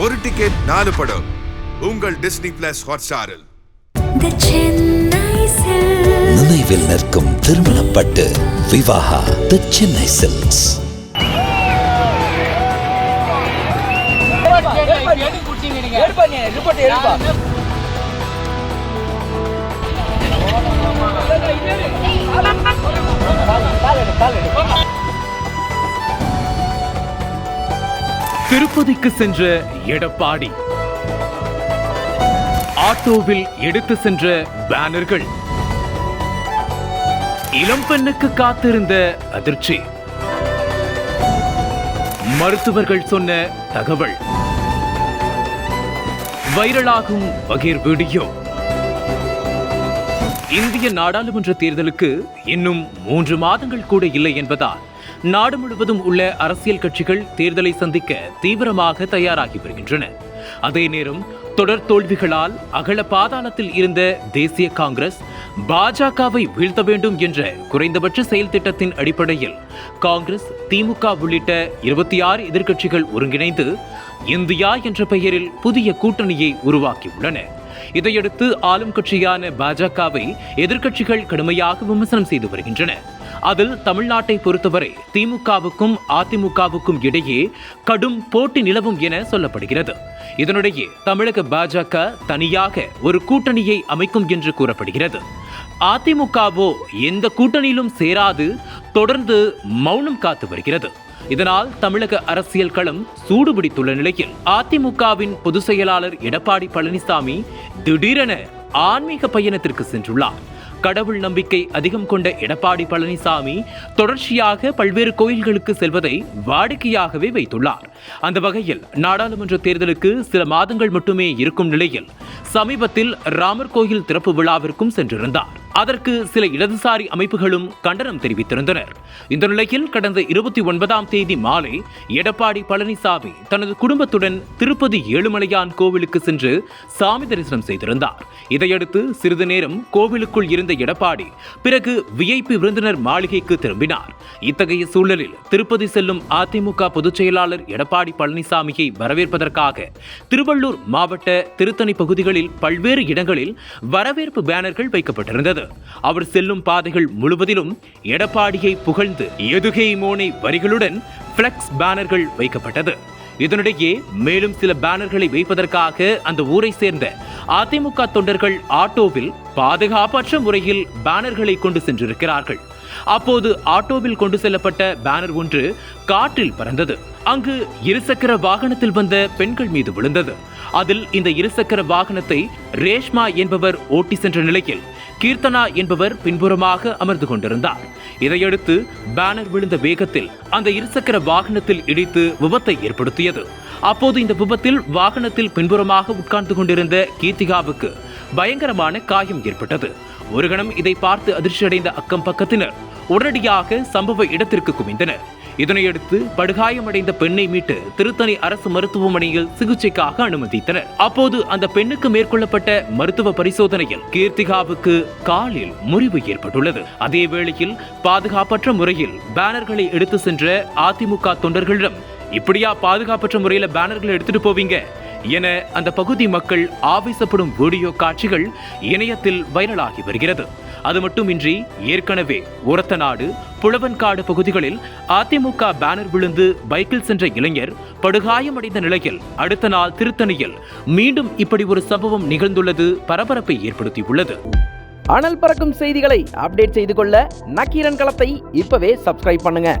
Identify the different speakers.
Speaker 1: ஒரு டிக்கெட் நாலு படம் உங்கள் டிஸ்னி பிளஸ் ஹாட்ஸ்டாரில்.
Speaker 2: நினைவில் நிற்கும் திருமணப்பட்டு விவாகா தி சென்னை சில்க்ஸ்
Speaker 3: திருப்பதிக்கு சென்ற எடப்பாடி. ஆட்டோவில் எடுத்து சென்ற பேனர்கள். இளம்பெண்ணுக்கு காத்திருந்த அதிர்ச்சி. மருத்துவர்கள் சொன்ன தகவல். வைரலாகும் பகீர் வீடியோ. இந்திய நாடாளுமன்ற தேர்தலுக்கு இன்னும் மூன்று மாதங்கள் கூட இல்லை என்பதால் நாடு முழுவதும் உள்ள அரசியல் கட்சிகள் தேர்தலை சந்திக்க தீவிரமாக தயாராகி வருகின்றன. அதே நேரம் தொடர் தோல்விகளால் அகல பாதாளத்தில் இருந்த தேசிய காங்கிரஸ் பாஜகவை வீழ்த்த வேண்டும் என்ற குறைந்தபட்ச செயல் திட்டத்தின் அடிப்படையில் காங்கிரஸ் திமுக உள்ளிட்ட இருபத்தி ஆறு எதிர்க்கட்சிகள் ஒருங்கிணைந்து இந்தியா என்ற பெயரில் புதிய கூட்டணியை உருவாக்கியுள்ளன. இதையடுத்து ஆளும் கட்சியான பாஜகவை எதிர்க்கட்சிகள் கடுமையாக விமர்சனம் செய்து வருகின்றன. அதில் தமிழ்நாட்டை பொறுத்தவரை திமுகவுக்கும் அதிமுகவுக்கும் இடையே கடும் போட்டி நிலவும் என சொல்லப்படுகிறது. இதனிடையே தமிழக பாஜக தனியாக ஒரு கூட்டணியை அமைக்கும் என்று கூறப்படுகிறது. அதிமுகவோ எந்த கூட்டணியிலும் சேராது தொடர்ந்து மௌனம் காத்து வருகிறது. இதனால் தமிழக அரசியல் களம் சூடுபிடித்துள்ள நிலையில் அதிமுகவின் பொதுச் செயலாளர் எடப்பாடி பழனிசாமி திடீரென ஆன்மீக பயணத்திற்கு சென்றுள்ளார். கடவுள் நம்பிக்கை அதிகம் கொண்ட எடப்பாடி பழனிசாமி தொடர்ச்சியாக பல்வேறு கோயில்களுக்கு செல்வதை வாடிக்கையாகவே வைத்துள்ளார். அந்த வகையில் நாடாளுமன்ற தேர்தலுக்கு சில மாதங்கள் மட்டுமே இருக்கும் நிலையில் சமீபத்தில் ராமர் கோயில் திறப்பு விழாவிற்கும் சென்றிருந்தார். அதற்கு சில இடதுசாரி அமைப்புகளும் கண்டனம் தெரிவித்திருந்தனர். இந்த நிலையில் கடந்த இருபத்தி ஒன்பதாம் தேதி மாலை எடப்பாடி பழனிசாமி தனது குடும்பத்துடன் திருப்பதி ஏழுமலையான் கோவிலுக்கு சென்று சாமி தரிசனம் செய்திருந்தார். இதையடுத்து சிறிது நேரம் கோவிலுக்குள் இருந்த எடப்பாடி பிறகு விஐபி விருந்தினர் மாளிகைக்கு திரும்பினார். இத்தகைய சூழலில் திருப்பதி செல்லும் அதிமுக பொதுச் செயலாளர் எடப்பாடி பழனிசாமியை வரவேற்பதற்காக திருவள்ளூர் மாவட்ட திருத்தணி பகுதிகளில் பல்வேறு இடங்களில் வரவேற்பு பேனர்கள் வைக்கப்பட்டிருந்தது. அவர் செல்லும் பாதைகள் முழுவதிலும் எடப்பாடியை புகழ்ந்து எதுகை மோனை வரிகளுடன் பிளக்ஸ் பேனர்கள் வைக்கப்பட்டது. இதனிடையே மேலும் சில பேனர்களை வைப்பதற்காக அந்த ஊரை சேர்ந்த அதிமுக தொண்டர்கள் ஆட்டோவில் பாதுகாப்பற்ற முறையில் பேனர்களை கொண்டு சென்றிருக்கிறார்கள். அப்போது ஆட்டோவில் கொண்டு செல்லப்பட்ட பேனர் ஒன்று காற்றில் பறந்தது. அங்கு இருசக்கர வாகனத்தில் வந்த பெண்கள் மீது விழுந்தது. அதில் இந்த இருசக்கர வாகனத்தை ரேஷ்மா என்பவர் ஓட்டி சென்ற நிலையில் கீர்த்தனா என்பவர் பின்புறமாக அமர்ந்து கொண்டிருந்தார். இதையடுத்து பேனர் விழுந்த வேகத்தில் அந்த இருசக்கர வாகனத்தில் இடித்து விபத்தை ஏற்படுத்தியது. அப்போது இந்த விபத்தில் வாகனத்தில் பின்புறமாக உட்கார்ந்து கொண்டிருந்த கீர்த்திகாவுக்கு பயங்கரமான காயம் ஏற்பட்டது. ஒரு கணம் இதை பார்த்து அதிர்ச்சியடைந்த அக்கம் பக்கத்தினர் உடனடியாக சம்பவ இடத்திற்கு குவிந்தனர். இதனையடுத்து படுகாயமடைந்த பெண்ணை மீட்டு திருத்தணி அரசு மருத்துவமனையில் சிகிச்சைக்காக அனுமதித்தனர். அப்போது அந்த பெண்ணுக்கு மேற்கொள்ளப்பட்ட மருத்துவ பரிசோதனையில் கீர்த்திகாவுக்கு காலில் முறிவு ஏற்பட்டுள்ளது. அதே வேளையில் பாதுகாப்பற்ற முறையில் பேனர்களை எடுத்து சென்ற அதிமுக தொண்டர்களிடம் இப்படியா பாதுகாப்பற்ற முறையில் பேனர்களை எடுத்துட்டு போவீங்க? என அந்த பகுதி மக்கள் ஆவேசப்படும் வீடியோ காட்சிகள் இணையத்தில் வைரலாகி வருகிறது. அது மட்டுமின்றி ஏற்கனவே உரத்த நாடு புலவன்காடு பகுதிகளில் அதிமுக பேனர் விழுந்து பைக்கில் சென்ற இளைஞர் படுகாயமடைந்த நிலையில் அடுத்த நாள் திருத்தணியில் மீண்டும் இப்படி ஒரு சம்பவம் நிகழ்ந்துள்ளது பரபரப்பை ஏற்படுத்தியுள்ளது.
Speaker 4: அனல் பறக்கும் செய்திகளை அப்டேட் செய்து கொள்ள நக்கீரன் களத்தை இப்பவே சப்ஸ்கிரைப் பண்ணுங்க.